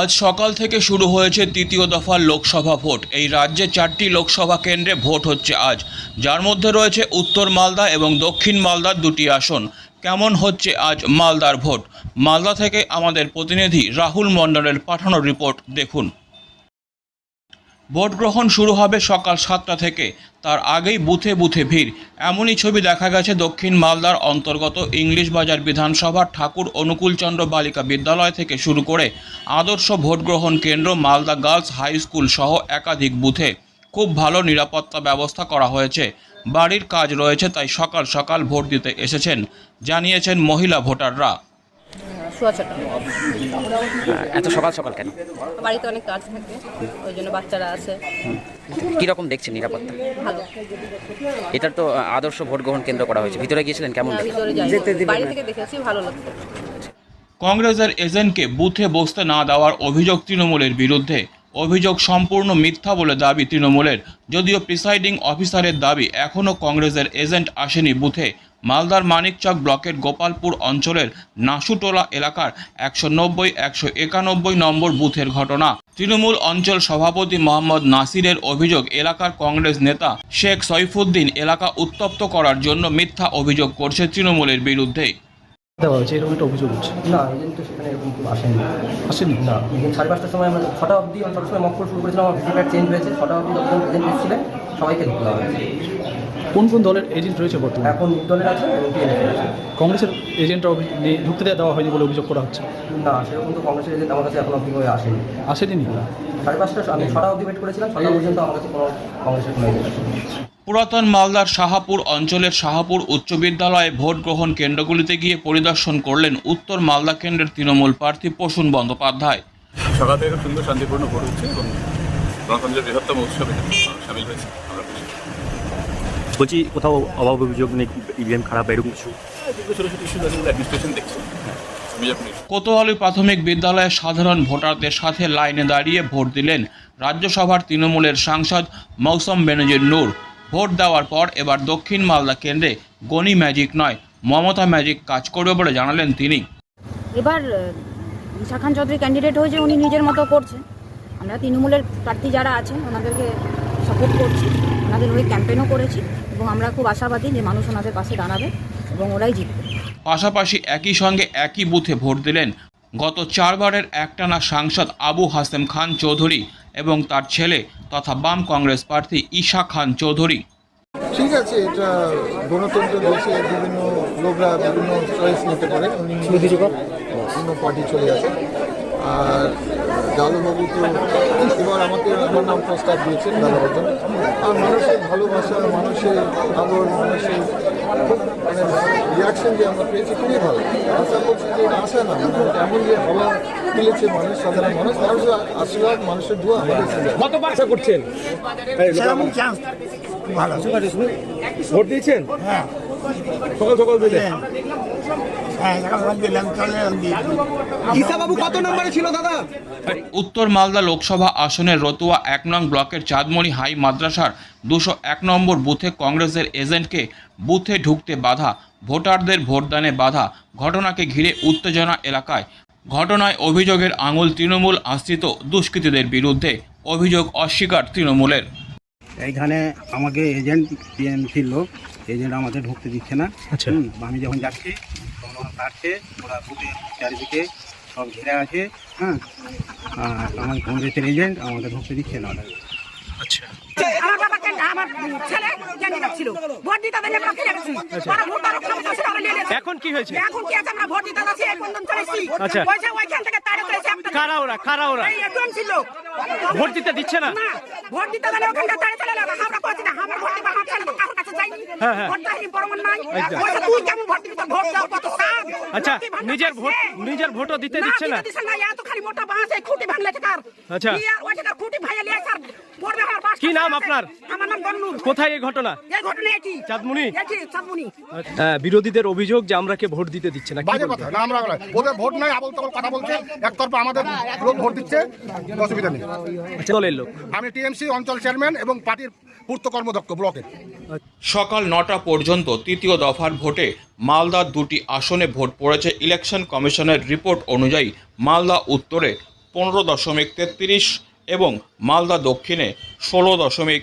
আজ সকাল থেকে শুরু হয়েছে তৃতীয় দফার লোকসভা ভোট। এই রাজ্যে চারটি লোকসভা কেন্দ্রে ভোট হচ্ছে আজ। যার মধ্যে রয়েছে উত্তর মালদা এবং দক্ষিণ মালদার দুটি আসন। কেমন হচ্ছে আজ মালদার ভোট? মালদা থেকে আমাদের প্রতিনিধি রাহুল মণ্ডলের পাঠানো রিপোর্ট দেখুন। ভোট গ্রহণ শুরু হবে সকাল সাতটা থেকে। তার আগেই বুথে বুথে ভিড়। এমনই ছবি দেখা গেছে দক্ষিণ মালদার অন্তর্গত ইংলিশ বাজার বিধানসভার ঠাকুর অনুকূলচন্দ্র বালিকা বিদ্যালয় থেকে শুরু করে আদর্শ ভোট গ্রহণ কেন্দ্র মালদা গার্লস হাই স্কুল সহ একাধিক বুথে। খুব ভালো নিরাপত্তা ব্যবস্থা করা হয়েছে। বাড়ির কাজ রয়েছে, তাই সকাল সকাল ভোট দিতে এসেছেন, জানিয়েছেন মহিলা ভোটাররা। ছটা এত সকাল সকাল কেন? বাড়িতে অনেক কাজ থাকে ওই জন্য বাচ্চারা আছে। কীরকম দেখছেন নিরাপত্তা? ভালো। এটার তো আদর্শ ভোট গ্রহণ কেন্দ্র করা হয়েছে। ভিতরে গিয়েছিলেন কেমন বাড়ি থেকে দেখেছি ভালো লাগছে। কংগ্রেসের এজেন্টকে বুথে বসতে না দেওয়ার অভিযোগ তৃণমূলের বিরুদ্ধে। অভিযোগ সম্পূর্ণ মিথ্যা বলে দাবি তৃণমূলের। যদিও প্রিসাইডিং অফিসারের দাবি এখনও কংগ্রেসের এজেন্ট আসেনি বুথে। মালদার মানিকচক ব্লকের গোপালপুর অঞ্চলের নাসুটোলা এলাকার একশো নব্বই, একশো একানব্বই নম্বর বুথের ঘটনা। তৃণমূল অঞ্চল সভাপতি মোহাম্মদ নাসিরের অভিযোগ এলাকার কংগ্রেস নেতা শেখ সৈফুদ্দিন এলাকা উত্তপ্ত করার জন্য মিথ্যা অভিযোগ করছে তৃণমূলের বিরুদ্ধে দেওয়া হয়েছে এরকম একটা অভিযোগ হচ্ছে না এজেন্ট তো সেখানে এরকম কেউ আসেনি। আসেনি? না এজেন্ট সাড়ে পাঁচটার সময় আমরা ছটা অবধি আমি ছটার সময় মক্কল শুরু করেছিলাম আমার চেঞ্জ হয়েছে ছটা অবধি যখন এজেন্ট এসেছিলেন সবাইকে ঢুকতে দেওয়া কোন কোন দলের এজেন্ট রয়েছে বর্তমানে? এখন দলের আছে এবং টিএনএফ আছে। কংগ্রেসের এজেন্টরা ঢুকতে দেওয়া হয়নি বলে অভিযোগ করা হচ্ছে? না সেরকম তো কংগ্রেসের এজেন্ট আমার কাছে এখন অবধি করে আসেনি। আসেনি? নি সাড়ে পাঁচটা আমি ছটা অবধি ওয়েট করেছিলাম ছটা পর্যন্ত আমার কাছে কোনো কংগ্রেসের কোনো এজেন্ট আসেনি। পুরাতন মালদার শাহাপুর অঞ্চলের শাহাপুর উচ্চ বিদ্যালয়ে ভোট গ্রহণ কেন্দ্রগুলিতে গিয়ে পরিদর্শন করলেন উত্তর মালদা কেন্দ্রের তৃণমূল প্রার্থী প্রসূন বন্দ্যোপাধ্যায়। সকাল থেকে সুন্দর শান্তিপূর্ণ ভোট হচ্ছে এবং গণতন্ত্রের বৃহত্তম উৎসবে সামিল হয়েছে। বলছি কোথাও অভাব অভিযোগ নেই ইভিএম খারাপ এরকম কিছু? যখন কোতোয়ালি প্রাথমিক বিদ্যালয়ে সাধারণ ভোটারদের সাথে লাইনে দাঁড়িয়ে ভোট দিলেন রাজ্যসভার তৃণমূলের সাংসদ মৌসম বেনজির নূর। ভোট দেওয়ার পর এবার দক্ষিণ মালদা কেন্দ্রে গনি ম্যাজিক নয় মমতা ম্যাজিক কাজ করবে বলে জানালেন তিনি। এবার ঈশা খান চৌধুরী ক্যান্ডিডেট হয়েছে উনি নিজের মতো করছে আমরা তৃণমূলের প্রার্থী যারা আছেন ওনাদেরকে সাপোর্ট করছি ওনাদের হয়ে ক্যাম্পেনও করেছি এবং আমরা খুব আশাবাদী যে মানুষ ওনাদের পাশে দাঁড়াবে এবং ওরাই জিতবে। পাশাপাশি একই সঙ্গে একই বুথে ভোট দিলেন গত চারবারের একটানা সাংসদ আবু হাসেম খান চৌধুরী এবং তার ছেলে তথা বাম কংগ্রেস প্রার্থী ঈশা খান চৌধুরী। ঠিক আছে এটা গণতন্ত্র দেশে বিভিন্ন লোকরা বিভিন্ন চয়েস নিতে পারে। উনি অন্য পার্টি চলে আসে আর ডালুবাবু তো এবার আমাকে আমার নাম প্রস্তাব দিয়েছেন ডালাবর্ধন আর মানুষের ভালোবাসা মানুষের আদর মানুষের খুব মানে রিয়াকশন যে আমরা পেয়েছি খুবই ভালো। আশা করছি যে এটা আসে না। মানে এমন যে হওয়া তুলেছে মানুষ সাধারণ মানুষ মানুষের আশীর্বাদ মানুষের দোয়া আমাদের সঙ্গে আছে। কত আশা করছেন? ভোট দিয়েছেন? হ্যাঁ। সকাল সকাল দিলেন ঈশাবাবু কত নম্বরে ছিল দাদা? উত্তর মালদা লোকসভা আসনের রতুয়া এক নং ব্লকের চাঁদমণি হাই মাদ্রাসার দুশো এক নম্বর বুথে কংগ্রেসের এজেন্টকে বুথে ঢুকতে বাধা ভোটারদের ভোটদানে বাধা ঘটনাকে ঘিরে উত্তেজনা এলাকায়। ঘটনায় অভিযোগের আঙুল তৃণমূল আশ্রিত দুষ্কৃতীদের বিরুদ্ধে অভিযোগ অস্বীকার তৃণমূলের। এইখানে আমাকে এজেন্ট লোক এজেন্ট আমাদের ঢুকতে দিচ্ছে না। আচ্ছা। হুম, আমি যখন যাচ্ছি তখন কাটছে ওরা বুথের চারিদিকে সব ঘিরে আছে হ্যাঁ। আর আমার কংগ্রেসের এজেন্ট আমাদের ঢুকতে দিচ্ছে না। আচ্ছা। ছেলে ছিল ভোট দিতে দিলে আমরা ফিরে গেছি ভোট ক্ষমতা ছিল, নিয়ে নিয়েছে। এখন কি হয়েছে এখন কি আছে আমরা ভোট দিতে যাচ্ছি এই পর্যন্ত চলে এসেছি আচ্ছা। ওই যে ওইখান থেকে চলেছে একটা কারা ওরা কারা ওরা এই ছিল ভোট দিতে দিচ্ছে না না ভোট দিতে গেলে ওখান থেকে তাড়ে চলে আমরা করছি না আমার ভোট দিবা ছেলে কারোর কাছে হ্যাঁ, হ্যাঁ। ভোট চাইনি প্রমাণ নাই। তুই কেমন ভোট দিবি তোর ভোট দাও কত সাপ আচ্ছা নিজের ভোট। নিজের ভোটও দিতে দিচ্ছে না দিচ্ছে না এত খালি মোটা বাঁশ এই খুঁটি ভাঙলে কার আচ্ছা। ওই খুঁটি স্যার ভোট কি নাম আপনার? আমার নাম গন্নুর কোথায় এই ঘটনা? এই ঘটনা এটি। চাঁদমুনি? হ্যাঁ, বিরোধীদের অভিযোগ যে আমরাকে ভোট দিতে দিচ্ছে না বাজে কথা না আমরা আমরা- ওদের ভোট নাই আবল তবল কথা বলছে একতরফা আমাদের লোক ভোট দিচ্ছে অসুবিধা নেই। আচ্ছা, দলের লোক। আমি টিএমসি অঞ্চল চেয়ারম্যান এবং পার্টির পূর্ত কর্মদক্ষ ব্লকের সকাল নটা পর্যন্ত তৃতীয় দফার ভোটে মালদার দুটি আসনে ভোট পড়েছে। ইলেকশন কমিশনের রিপোর্ট অনুযায়ী মালদা উত্তরে পনেরো দশমিক তেত্রিশ এবং মালদা দক্ষিণে ষোলো দশমিক